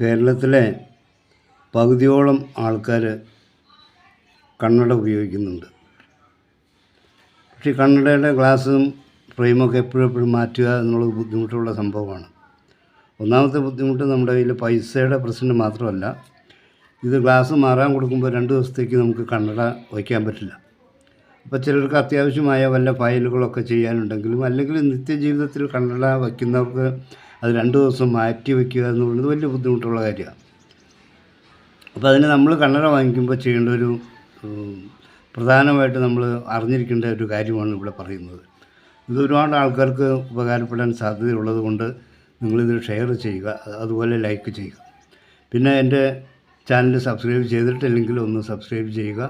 കേരളത്തിലെ പകുതിയോളം ആൾക്കാർ കണ്ണട ഉപയോഗിക്കുന്നുണ്ട്. പക്ഷേ കണ്ണടയുടെ ഗ്ലാസ്സും ഫ്രെയിമൊക്കെ എപ്പോഴും മാറ്റുക എന്നുള്ളത് ബുദ്ധിമുട്ടുള്ള സംഭവമാണ്. ഒന്നാമത്തെ ബുദ്ധിമുട്ട് നമ്മുടെ കയ്യിൽ പൈസയുടെ പ്രശ്നം മാത്രമല്ല ഇത് ഗ്ലാസ് മാറാൻ കൊടുക്കുമ്പോൾ രണ്ട് ദിവസത്തേക്ക് നമുക്ക് കണ്ണട വയ്ക്കാൻ പറ്റില്ല. അപ്പോൾ ചിലർക്ക് അത്യാവശ്യമായ വല്ല ഫയലുകളൊക്കെ ചെയ്യാനുണ്ടെങ്കിലും അല്ലെങ്കിൽ നിത്യജീവിതത്തിൽ കണ്ണട വയ്ക്കുന്നവർക്ക് അത് രണ്ട് ദിവസം മാറ്റി വയ്ക്കുക എന്ന് പറയുന്നത് വലിയ ബുദ്ധിമുട്ടുള്ള കാര്യമാണ്. അപ്പോൾ അതിന് നമ്മൾ കണ്ണട വാങ്ങിക്കുമ്പോൾ ചെയ്യേണ്ട ഒരു പ്രധാനമായിട്ട് നമ്മൾ അറിഞ്ഞിരിക്കേണ്ട ഒരു കാര്യമാണ് ഇവിടെ പറയുന്നത്. ഇത് ഒരുപാട് ആൾക്കാർക്ക് ഉപകാരപ്പെടാൻ സാധ്യതയുള്ളത് കൊണ്ട് നിങ്ങളിത് ഷെയർ ചെയ്യുക അതുപോലെ ലൈക്ക് ചെയ്യുക. പിന്നെ എന്റെ ചാനൽ സബ്സ്ക്രൈബ് ചെയ്തിട്ടില്ലെങ്കിൽ ഒന്ന് സബ്സ്ക്രൈബ് ചെയ്യുക.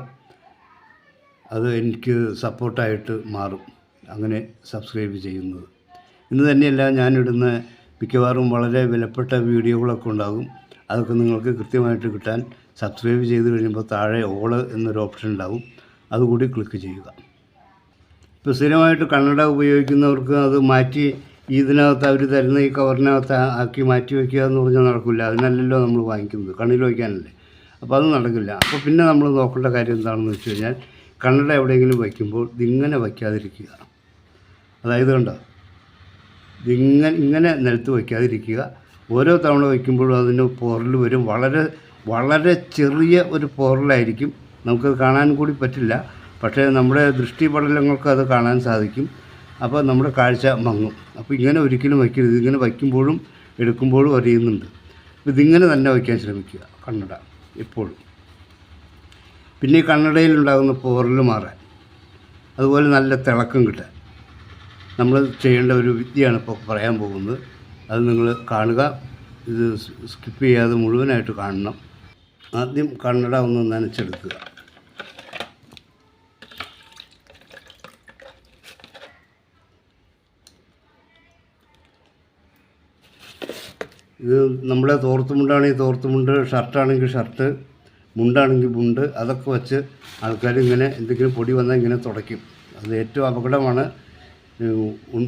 അത് എനിക്ക് സപ്പോർട്ടായിട്ട് മാറും. അങ്ങനെ സബ്സ്ക്രൈബ് ചെയ്യുന്നത്. ഇന്ന് തന്നെയല്ല ഞാനിടുന്ന മിക്കവാറും വളരെ വിലപ്പെട്ട വീഡിയോകളൊക്കെ ഉണ്ടാകും. അതൊക്കെ നിങ്ങൾക്ക് കൃത്യമായിട്ട് കിട്ടാൻ സബ്സ്ക്രൈബ് ചെയ്ത് കഴിയുമ്പോൾ താഴെ ഓൾ എന്നൊരു ഓപ്ഷൻ ഉണ്ടാകും. അതുകൂടി ക്ലിക്ക് ചെയ്യുക. ഇപ്പോൾ സ്ഥിരമായിട്ട് കണ്ണട ഉപയോഗിക്കുന്നവർക്ക് അത് മാറ്റി ഇതിനകത്ത് അവർ തരുന്ന ഈ കവറിനകത്ത് ആക്കി മാറ്റി വയ്ക്കുക എന്ന് പറഞ്ഞാൽ നടക്കില്ല. അതിനല്ലല്ലോ നമ്മൾ വാങ്ങിക്കുന്നത്. കണ്ണിൽ വയ്ക്കാനല്ലേ. അപ്പോൾ അത് നടക്കില്ല. അപ്പോൾ പിന്നെ നമ്മൾ നോക്കേണ്ട കാര്യം എന്താണെന്ന് വെച്ച് കഴിഞ്ഞാൽ കണ്ണട എവിടെയെങ്കിലും വയ്ക്കുമ്പോൾ ഇതിങ്ങനെ വയ്ക്കാതിരിക്കുക. അതായത് കണ്ടോ? ഇതിങ്ങനെ ഇങ്ങനെ നിലത്ത് വയ്ക്കാതിരിക്കുക. ഓരോ തവണ വയ്ക്കുമ്പോഴും അതിന്റെ പോറൽ വരും. വളരെ വളരെ ചെറിയ ഒരു പോറലായിരിക്കും. നമുക്കത് കാണാൻ കൂടി പറ്റില്ല. പക്ഷേ നമ്മുടെ ദൃഷ്ടിപടലങ്ങൾക്ക് അത് കാണാൻ സാധിക്കും. അപ്പോൾ നമ്മുടെ കാഴ്ച മങ്ങും. അപ്പോൾ ഇങ്ങനെ ഒരിക്കലും വയ്ക്കരുത്. ഇങ്ങനെ വയ്ക്കുമ്പോഴും എടുക്കുമ്പോഴും അറിയുന്നുണ്ട്. ഇതിങ്ങനെ തന്നെ വയ്ക്കാൻ ശ്രമിക്കുക. കണ്ണട എപ്പോഴും. പിന്നെ കണ്ണടയിലുണ്ടാകുന്ന പോറൽ മാറാൻ. അതുപോലെ നല്ല തിളക്കം കിട്ടാൻ. നമ്മൾ ചെയ്യേണ്ട ഒരു വിദ്യയാണ് ഇപ്പോൾ പറയാൻ പോകുന്നത്. അത് നിങ്ങൾ കാണുക. ഇത് സ്കിപ്പ് ചെയ്യാതെ മുഴുവനായിട്ട് കാണണം. ആദ്യം കണ്ണട ഒന്ന് നനച്ചെടുക്കുക. ഇത് നമ്മുടെ തോർത്തുമുണ്ടാണെങ്കിൽ തോർത്തുമുണ്ട് ഷർട്ടാണെങ്കിൽ ഷർട്ട് മുണ്ടാണെങ്കിൽ മുണ്ട് അതൊക്കെ വെച്ച് ആൾക്കാർ ഇങ്ങനെ എന്തെങ്കിലും പൊടി വന്നാൽ ഇങ്ങനെ തുടയ്ക്കും. അത് ഏറ്റവും അപകടമാണ്.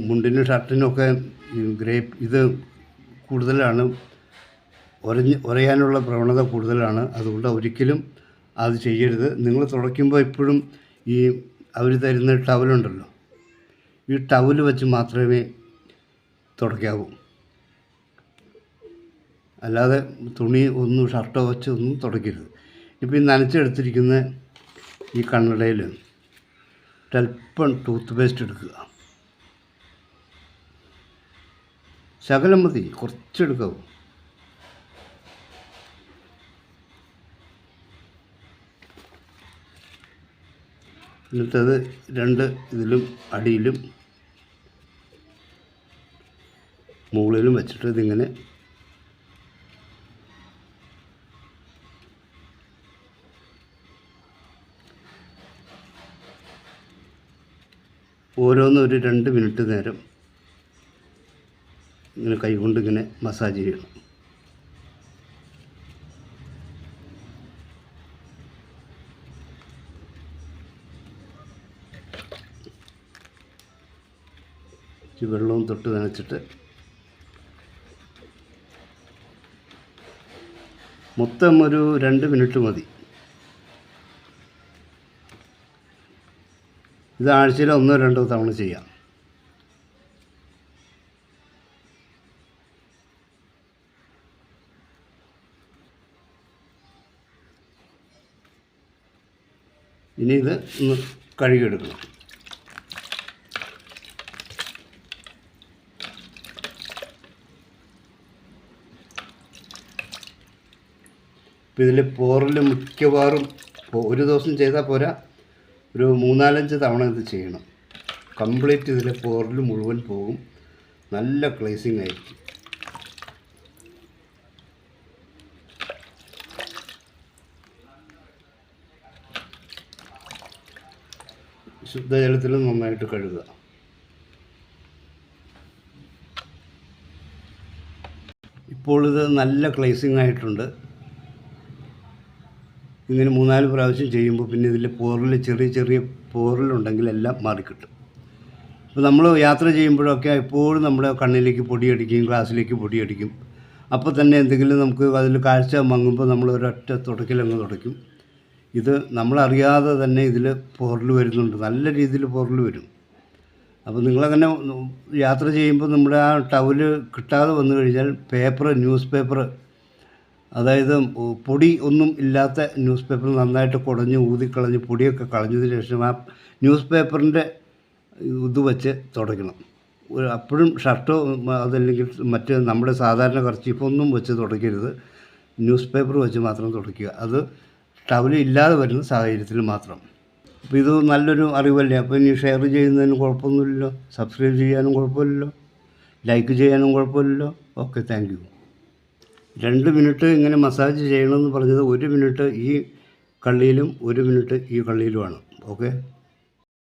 മുണ്ടിനും ഷർട്ടിനൊക്കെ ഗ്രേപ്പ് ഇത് കൂടുതലാണ്. ഉരഞ്ഞ് ഒരയാനുള്ള പ്രവണത കൂടുതലാണ്. അതുകൊണ്ട് ഒരിക്കലും അത് ചെയ്യരുത്. നിങ്ങൾ തുടയ്ക്കുമ്പോൾ എപ്പോഴും ഈ അവർ തരുന്ന ടവലുണ്ടല്ലോ ഈ ടവൽ വെച്ച് മാത്രമേ തുടയ്ക്കാവൂ. അല്ലാതെ തുണി ഒന്നും ഷർട്ടോ വെച്ച് ഒന്നും തുടയ്ക്കരുത്. ഇപ്പോൾ ഈ നനച്ചെടുത്തിരിക്കുന്ന ഈ കണ്ണടയിൽ ഒരല്പം ടൂത്ത് പേസ്റ്റ് എടുക്കുക. ശകലം മതി കുറച്ചെടുക്കാവൂ. എന്നിട്ടത് രണ്ട് ഇതിലും അടിയിലും മുകളിലും വെച്ചിട്ട് ഇതിങ്ങനെ ഓരോന്നും ഒരു രണ്ട് മിനിറ്റ് നേരം ഇങ്ങനെ കൈകൊണ്ട് ഇങ്ങനെ മസാജ് ചെയ്യണം. വെള്ളവും തൊട്ട് നനച്ചിട്ട് മൊത്തം ഒരു രണ്ട് മിനിറ്റ് മതി. ഇത് ആഴ്ചയിൽ ഒന്നോ രണ്ടോ തവണ ചെയ്യാം. ഇനി ഇത് ഒന്ന് കഴുകിയെടുക്കണം. ഇപ്പം ഇതിൽ പോറിൽ മിക്കവാറും ഒരു ദിവസം ചെയ്താൽ പോരാ. ഒരു മൂന്നാലഞ്ച് തവണ ഇത് ചെയ്യണം. കംപ്ലീറ്റ് ഇതിലെ പോറിൽ മുഴുവൻ പോകും. നല്ല ക്ലേസിങ് ആയിരിക്കും. ശുദ്ധജലത്തിൽ നന്നായിട്ട് കഴുകുക. ഇപ്പോൾ ഇത് നല്ല ക്ലേസിങ് ആയിട്ടുണ്ട്. ഇങ്ങനെ മൂന്നാൽ പ്രാവശ്യം ചെയ്യുമ്പോൾ പിന്നെ ഇതിൽ പോറിൽ ചെറിയ ചെറിയ പോറിലുണ്ടെങ്കിൽ എല്ലാം മാറിക്കിട്ടും. അപ്പോൾ നമ്മൾ യാത്ര ചെയ്യുമ്പോഴൊക്കെ എപ്പോഴും നമ്മുടെ കണ്ണിലേക്ക് പൊടിയടിക്കും ഗ്ലാസ്സിലേക്ക് പൊടിയടിക്കും അപ്പോൾ തന്നെ എന്തെങ്കിലും നമുക്ക് അതിൽ കാഴ്ച മങ്ങുമ്പോൾ നമ്മൾ ഒരൊറ്റ തുടക്കിലങ്ങ് തുടയ്ക്കും. ഇത് നമ്മളറിയാതെ തന്നെ ഇതിൽ പോറൽ വരുന്നുണ്ട്. നല്ല രീതിയിൽ പോറൽ വരും. അപ്പോൾ നിങ്ങളങ്ങനെ യാത്ര ചെയ്യുമ്പോൾ നമ്മുടെ ആ ടവൽ കിട്ടാതെ വന്നു കഴിഞ്ഞാൽ പേപ്പർ ന്യൂസ് പേപ്പർ അതായത് പൊടി ഒന്നും ഇല്ലാത്ത ന്യൂസ് പേപ്പർ നന്നായിട്ട് കുടഞ്ഞ് ഊതിക്കളഞ്ഞ് പൊടിയൊക്കെ കളഞ്ഞതിന് ശേഷം ആ ന്യൂസ് പേപ്പറിന്റെ ഇത് വെച്ച് തുടയ്ക്കണം. അപ്പോഴും ഷർട്ടോ അതല്ലെങ്കിൽ മറ്റ് നമ്മുടെ സാധാരണ കർച്ചീഫൊന്നും വെച്ച് തുടയ്ക്കരുത്. ന്യൂസ് പേപ്പർ വെച്ച് മാത്രം തുടയ്ക്കുക. അത് ടവൽ ഇല്ലാതെ വരുന്ന സാഹചര്യത്തിൽ മാത്രം. അപ്പോൾ ഇത് നല്ലൊരു അറിവല്ലേ? അപ്പോൾ ഇനി ഷെയർ ചെയ്യുന്നതിന് കുഴപ്പമൊന്നുമില്ലല്ലോ. സബ്സ്ക്രൈബ് ചെയ്യാനും കുഴപ്പമില്ലല്ലോ. ലൈക്ക് ചെയ്യാനും കുഴപ്പമില്ലല്ലോ. Okay thank you. രണ്ട് മിനിറ്റ് ഇങ്ങനെ മസാജ് ചെയ്യണമെന്ന് പറഞ്ഞത് ഒരു മിനിറ്റ് ഈ കള്ളിയിലും ഒരു മിനിറ്റ് ഈ കള്ളിയിലുമാണ്. ഓക്കെ?